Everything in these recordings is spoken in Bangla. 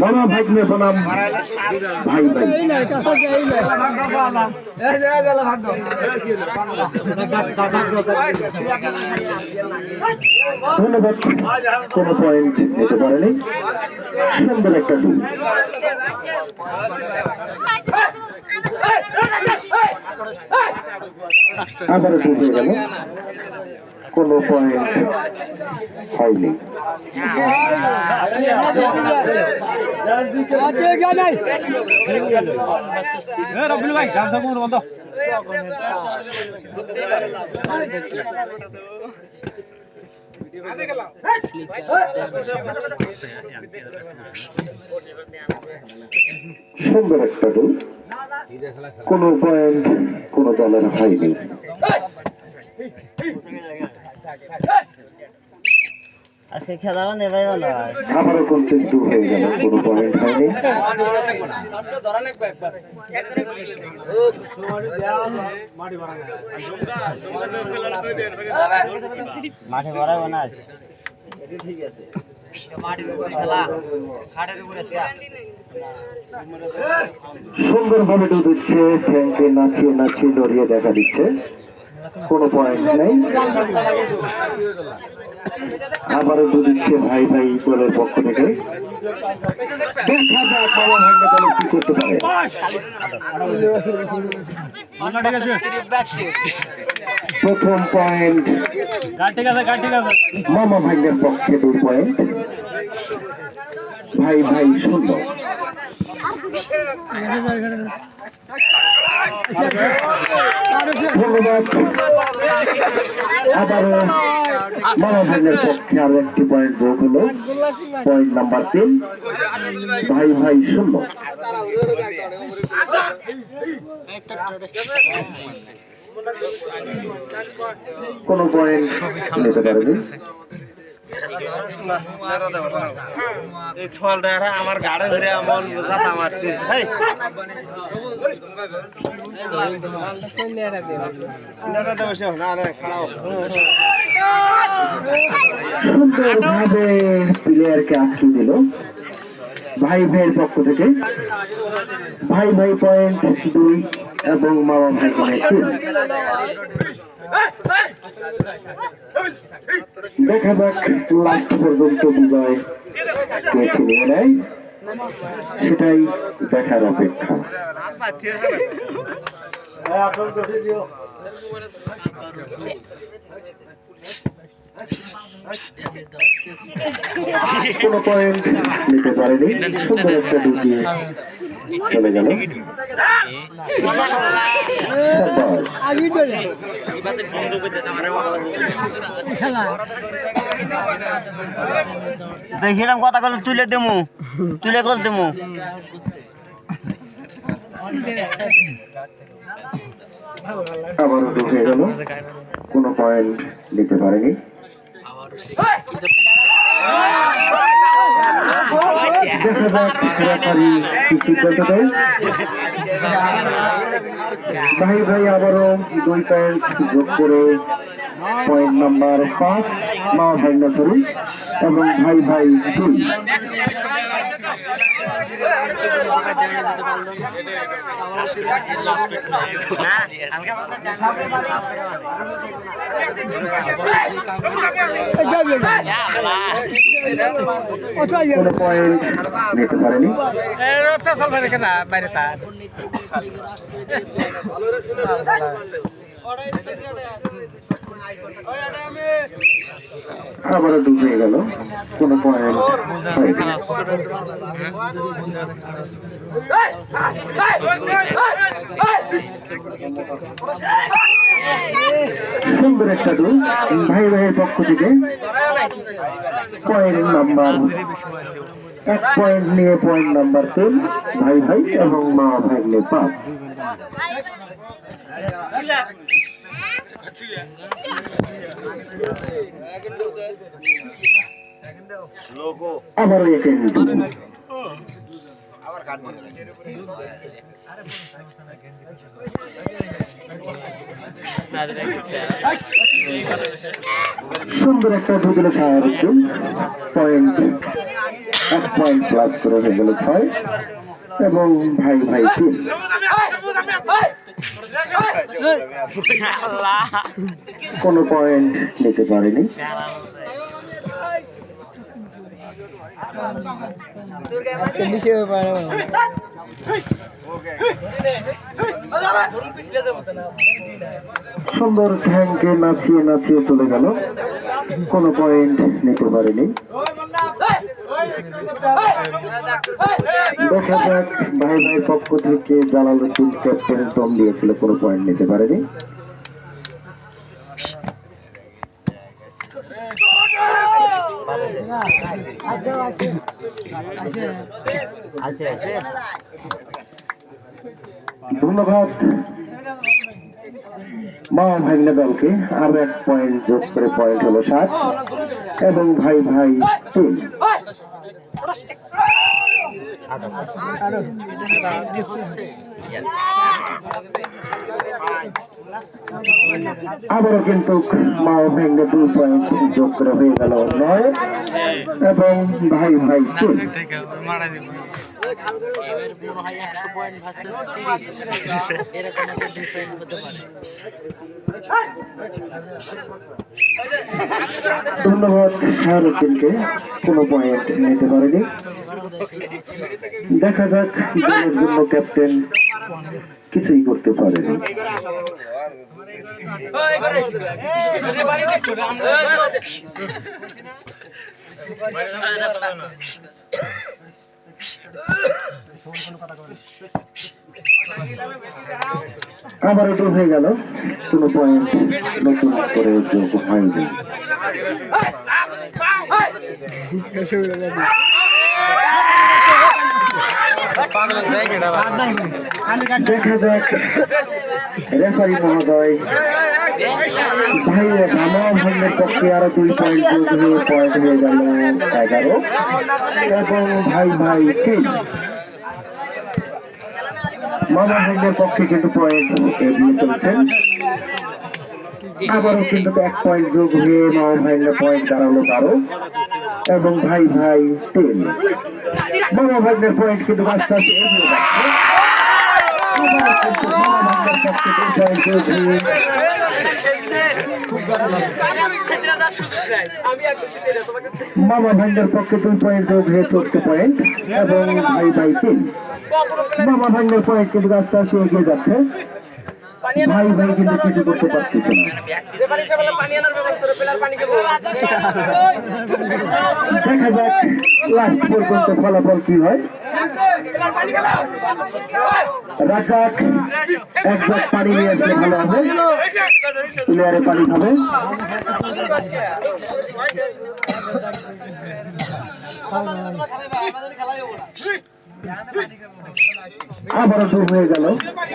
মামা ভাগ্নে বনাম ভাই ভাই। ধন্যবাদ। কোনো পয়েন্ট নিতে পারেনি। সুন্দর একটা দুই আবারও দুই হয়ে গেল। কোনো পয়েন্ট হয়নি। সুন্দর একটা দুই কোনো পয়েন্ট কোনো দলের হয়নি। আজকে খেলা মানে ভাই ভালো হয়। আবারও কনসেপ্ট দূর হয়ে গেল কোনো পয়েন্ট হয়নি। মাঠে ভরাবো না আজ সুন্দরভাবে ডুব দিচ্ছে ফ্যানকে নাচিয়ে নাচিয়ে দড়িয়ে দেখা দিচ্ছে। কোনো পয়েন্ট নেই। আবারও ডুব দিচ্ছে ভাই ভাই দলের পক্ষ থেকে প্রথম পয়েন্ট পক্ষে পয়েন্ট ভাই ভাই শূন্য। ধন্যবাদ আবারও ভাগ্নের পক্ষে আরও একটি পয়েন্ট যোগ হলো পয়েন্ট নাম্বার তিন ভাই ভাই শূন্য কোনো পয়েন্ট নিতে পারেনি। এই ছলটা আমার গাড়ে ধরে এমন জাতা মারছে। প্লেয়ারকে ভাই ভাইয়ের পক্ষ থেকে। ভাই ভাই পয়েন্ট দুই। এবং পয়েন্ট দেখা যাক লাস্ট পর্যন্ত বিজয় কে ছিনিয়ে নেয়। সেটাই দেখার অপেক্ষা। কোনো পয়েন্ট নিতে পারেনি। সুন্দর একটা ঢুকিয়ে চলে গেল। দেখিলাম কথা কলে তুলে দেমু তুলে কল দেমু। ঢুকে গেল। কোনো পয়েন্ট নিতে পারেনি দেখা যাক রেফারি কি সিদ্ধান্ত দেয় ভাই ভাই আবারও দুই পয়েন্ট যোগ করে পয়েন্ট নাম্বার পাঁচ মা ভাই নজরুল এবং ভাই ভাই দুই। বাইরে আবারও ডুবে গেল। কোনো পয়েন্ট সুন্দর একটা ডু ভাই ভাইয়ের পক্ষ থেকে পয়েন্ট নাম্বার এক পয়েন্ট নিয়ে পয়েন্ট নাম্বার তিন, ভাই ভাই এবং মা ভাই নিয়ে পাঁচ। ডু সুন্দর একটা ঢুকল ছায়া পয়েন্ট এক পয়েন্ট প্লাস করে হয়ে গেল ছয় এবং ভাই ভাই তিন কোনো পয়েন্ট নিতে পারেনি। সুন্দর ঠ্যাংকে নাচিয়ে নাচিয়ে চলে গেল। কোনো পয়েন্ট নিতে পারেনি। দেখা যাক, ভাই ভাই পক্ষ থেকে জালালুদ্দিন ক্যাপ্টেন দম দিয়েছিল, কোনো পয়েন্ট নিতে পারেনি। ধন্যবাদ। মা ভাগ্নে দলকে আরও এক পয়েন্ট যোগ করে পয়েন্ট হলো সাত, এবং ভাই ভাই তিন। আবারও কিন্তু মা ভাগ্নে দুই পয়েন্ট যোগ করে হয়ে গেল নয়। এবং ভাই ভাই ধন্যবাদ শাহরুদ্দিনকে কোনো পয়েন্ট নিতে পারেনি। দেখা যাক দলের জন্য ক্যাপ্টেন কিছুই করতে পারেনি আবার এটা হয়ে গেল। কোনো পয়েন্ট নতুন করে যোগ হয়নি। দেখা যাক রেফারি আরও দুই পয়েন্ট যোগ এগারো। এবং ভাই ভাই তিন মামা ভাইয়ের পক্ষে কিন্তু পয়েন্ট এগিয়ে চলছেন। আবারও কিন্তু এক পয়েন্ট যোগ হয়ে মামা ভাইয়ের পয়েন্ট দাঁড়াল বারো এবং ভাই ভাই তিন মামা ভাইয়ের পয়েন্ট কিন্তু আস্তে আস্তে এগিয়ে যাচ্ছে মামা ভাইয়ের পক্ষে দুই পয়েন্ট যোগ রে মামা ভাইয়ের পক্ষে দুই পয়েন্ট যোগ হয়ে চোদ্দ পয়েন্ট এবং ভাই ভাই তিন। মামা ভাইয়ের পয়েন্ট কিন্তু আস্তে আস্তে এগিয়ে যাচ্ছে। ভাই ভাই কিন্তু কিছু করতে পারতেছে না। দেখা যাক লাস্ট পর্যন্ত ফলাফল কি হয়। রাজাক এক গ্লাস পানি নিয়ে আসলে ভালো হবে। প্লেয়ারে পানি খাবে আবারও দূর হয়ে গেল।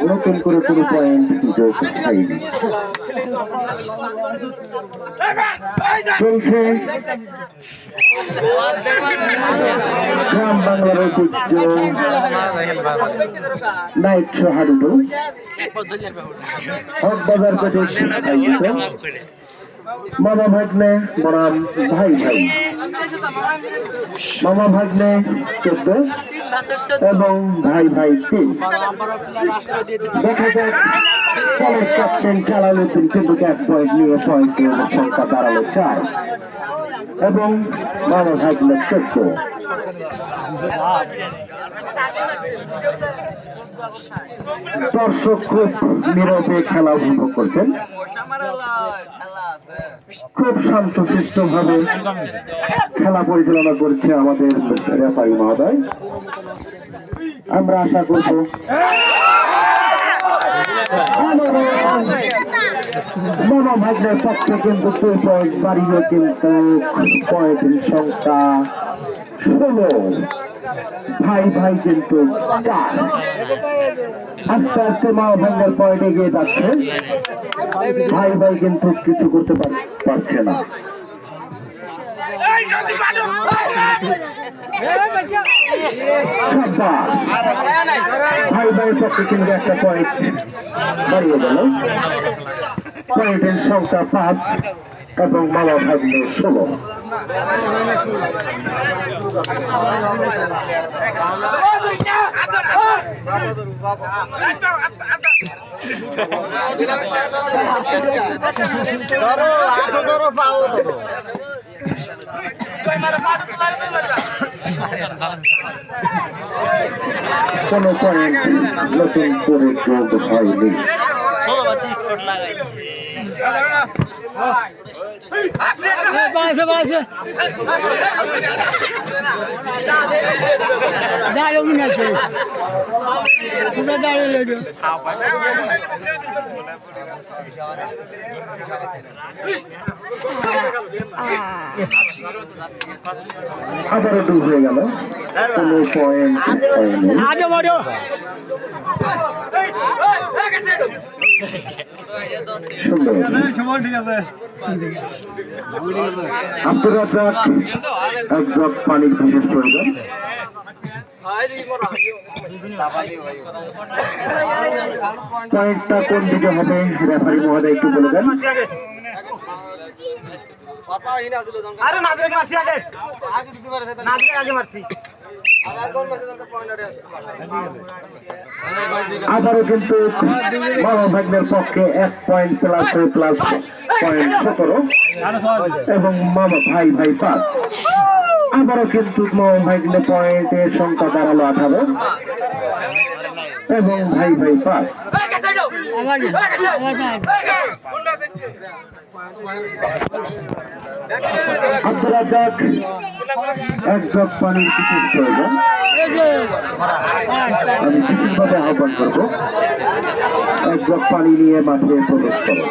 নতুন করে কোনো পয়েন্ট চলছে গ্রাম বাংলার ঐতিহ্য। নাইট হাডুডু। হকবাজার পেটে আয়োজিত মামা ভাগ্নে বনাম ভাই ভাই। মামা ভাগ্নে চোদ্দ এবং ভাই ভাই তিন। দেখা যাক দলের ক্যাপ্টেন চালালুদ্দিন কিন্তু ক্যাশ পয়েন্ট নিয়ে সংখ্যা দাঁড়াল চার। এবং মামা ভাগ্নে চোদ্দ। দর্শক খুব নীরবে খেলা উপভোগ করছেন। খুব শান্তশিষ্ট ভাবে খেলা পরিচালনা করছে আমাদের রেফারি মহোদয়। আমরা আশা করব মনোভাগ্যের পক্ষে কিন্তু দুই পয়েন্ট বাড়িয়ে কিন্তু পয়েন্টের সংখ্যা ষোলো ভাই ভাই কিন্তু আস্তে আস্তে মা ভাঙ্গার পয়েন্ট এগিয়ে যাচ্ছে। ভাই ভাই কিন্তু কিছু করতে পারছে না। ভাই ভাই পক্ষে কিন্তু একটা পয়েন্ট বাড়িয়ে গেল পয়েন্টের সংখ্যা পাঁচ। এবং মামা ভাগ্নে ষোলো। কোনো নতুন করে হয়নি ছোট বাচ্চা স্কট লাগাইছে আবারও ডুব হয়ে গেল কোনো পয়েন্ট হয়নি সুন্দর পানির পয়েন্টটা কোন দিকে হবে রেফারি মহোদয় একটু বলে দেন আরে না দিকে মারছি আগে। না দিকে আগে মারছি আবারও কিন্তু মামা ভাগ্নের পক্ষে এক পয়েন্ট প্লাস প্লাস পয়েন্ট সতেরো এবং মামা ভাই ভাই পাঁচ। আবারও কিন্তু মামা ভাগ্নে পয়েন্টের সংখ্যা দাঁড়াল আঠারো এবং ভাই ভাই পাঁচ। আব্দুল রাজ্জাক এক জগ পানির বিশেষ প্রয়োজন আমি বিশেষভাবে আহ্বান করব এক জগ পানি নিয়ে মাঠে প্রবেশ করো।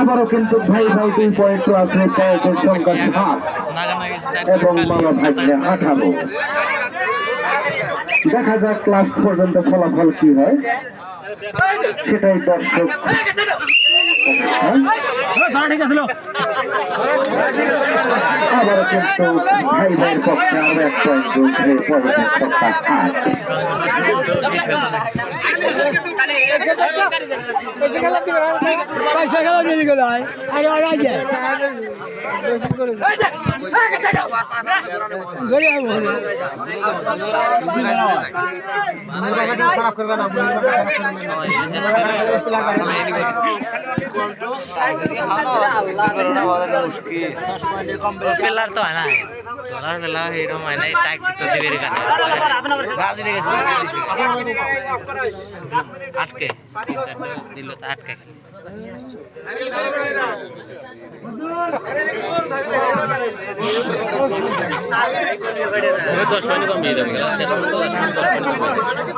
আবারও কিন্তু ভাই ভাই দুই পয়েন্ট আছে পয়েন্টের সংখ্যা সাত। এবং মামা ভাগ্নে আঠারো দেখা যাক ক্লাস পর্যন্ত ফলাফল কি হয়। সেটাই দর্শক। আবার কিন্তু পয়সা খেলা মিলে গেল আর আর আগে গড়ি আবো তো হয় ধরার বেলা এরকম হয় না টাইপ তো দিবে রে কানে আটকে দশ মিনিট কম দিয়ে দেবো। শেষ পর্যন্ত মিনিট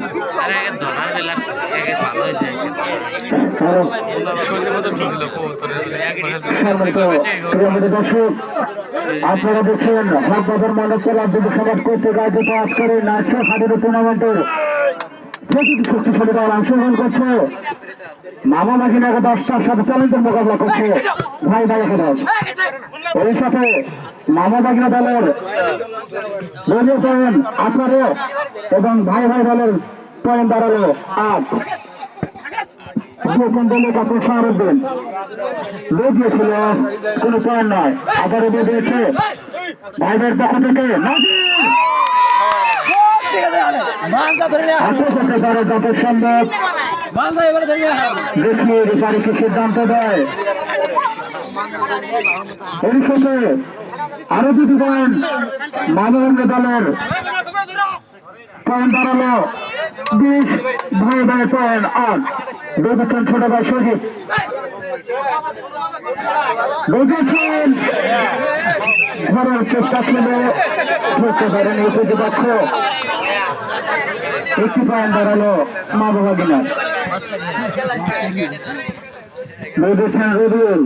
না মন আরে ধরার বেলা একে ভালো হয়েছে আপনারা দেখছেন রাজ্য সমাজ কর্তৃক আয়োজিত আজকের এই নার্সিং হাটের টুর্নামেন্টের শক্তিশালী দল অংশগ্রহণ করছে। মামা মাঝিনাকে দশটার সাথে চ্যালেঞ্জের মোকাবিলা করছে। ভাই ভাই একাদশ ওই সাথে মামা বাগিনা দলের রবিও পয়েন্ট আঠারো এবং ভাই ভাই দলের পয়েন্ট দাঁড়াল আট কোনো পয়েন্ট নয়। দিয়েছে। পক্ষ থেকে সিদ্ধান্ত দেয়। আরও দুটি পয়েন্ট। মানবঙ্গ দলের পয়েন্ট দাঁড়াল বিশ ভাই ভাই পয়েন্ট আট। দেখেছেন ছোট ভাই সজিত দেখেছেন ধরার চেষ্টা ছিল। ধরতে পারেন এই প্রতিপক্ষ। একটি পয়েন্ট দাঁড়াল মা বাবা গিনার দেখেছেন রবিউল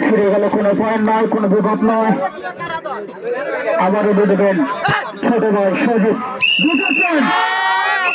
ফিরে গেলে কোনো পয়েন্ট নয় কোনো বিপদ নয় আবারও দিয়ে দেবেন ছোট ভাই বুঝেছেন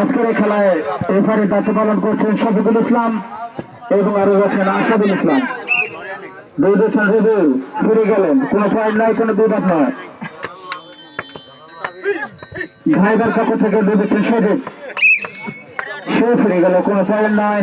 আজকের এই খেলায় এফারে দায়িত্ব পালন করছেন শফিকুল ইসলাম এবং আরও আছেন আসাদুল ইসলাম। দুই দেশের রিভিউ ফিরে গেলেন। কোনো পয়েন্ট নাই, কোনো বিবাদ নয়। ঘাইবার পক্ষ থেকে দুই দেশের সজিব সে ফিরে গেল, কোনো পয়েন্ট নয়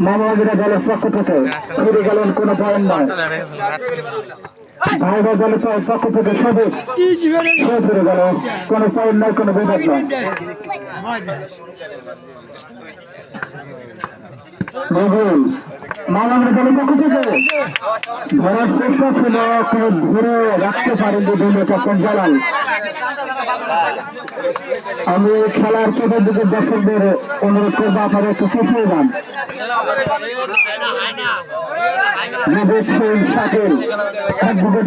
মামলাগিরা দলের পক্ষ থেকে ফিরে গেলেন কোনো পয়েন্ট নয় ভাই ভাই দলের পক্ষ থেকে সবুজ সে ফিরে গেল কোনো পয়েন্ট নয় কোনো বিপদ নয় রবিউল দলের পক্ষ থেকে ধরার ধরে রাখতে পারেন দলীয় ক্যাপ্টেন জালাল। আমি খেলার চতুর্দিকে দর্শকদের অনুরোধ করব, আপনারা একটু পিছিয়ে যান। বিবেক সিং, শাকিল অ্যাডভোকেট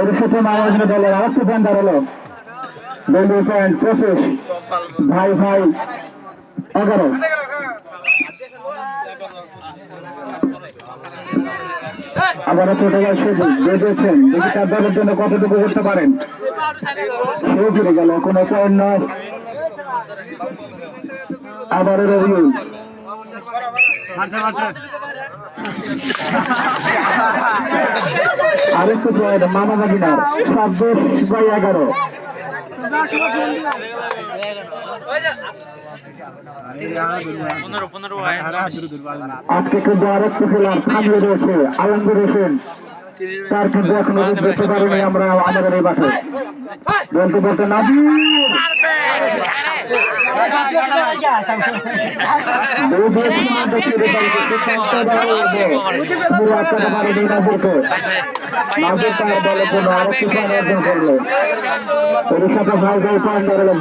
এর সাথে মায়াজনা দলের আরেকটি প্যান্ট দাঁড়াল দলীয় প্যান্ট পঁচিশ ভাই ভাই, এগারো। আবার ছোট ভাই সুযোগ বেঁধেছেন। দেখি তার দলের জন্য কতটুকু করতে পারেন। সে ফিরে গেল, কোনো পয়েন্ট নয় আবারও রবিউল। আরেকটু পয়েন্ট মামা গাজিনার ছাব্বিশ বাই এগারো। আজকে রয়েছে। আলমগীর হোসেন তার কিন্তু আমরা আমাদের এই মাঠে। বলতে বলতে করতে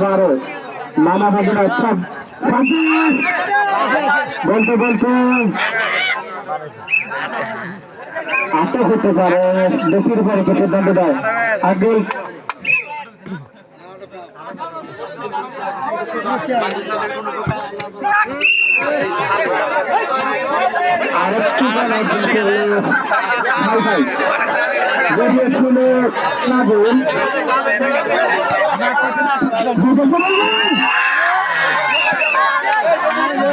বারো মামা ভাগিনা বলতে বলতে আটক হতে পারে বেশির পরে সিদ্ধান্ত দেয় আগে আরেকটি বল অর্জন করল ভাই ভাই যদিও ছিল নাগুল দুটো বল। খবর আছে আস্তে আস্তে কিন্তু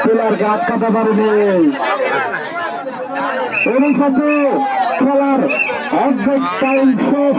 খেলার গাছ কাটা এবং সাথে খেলার অর্ধেক টাইম শেষ।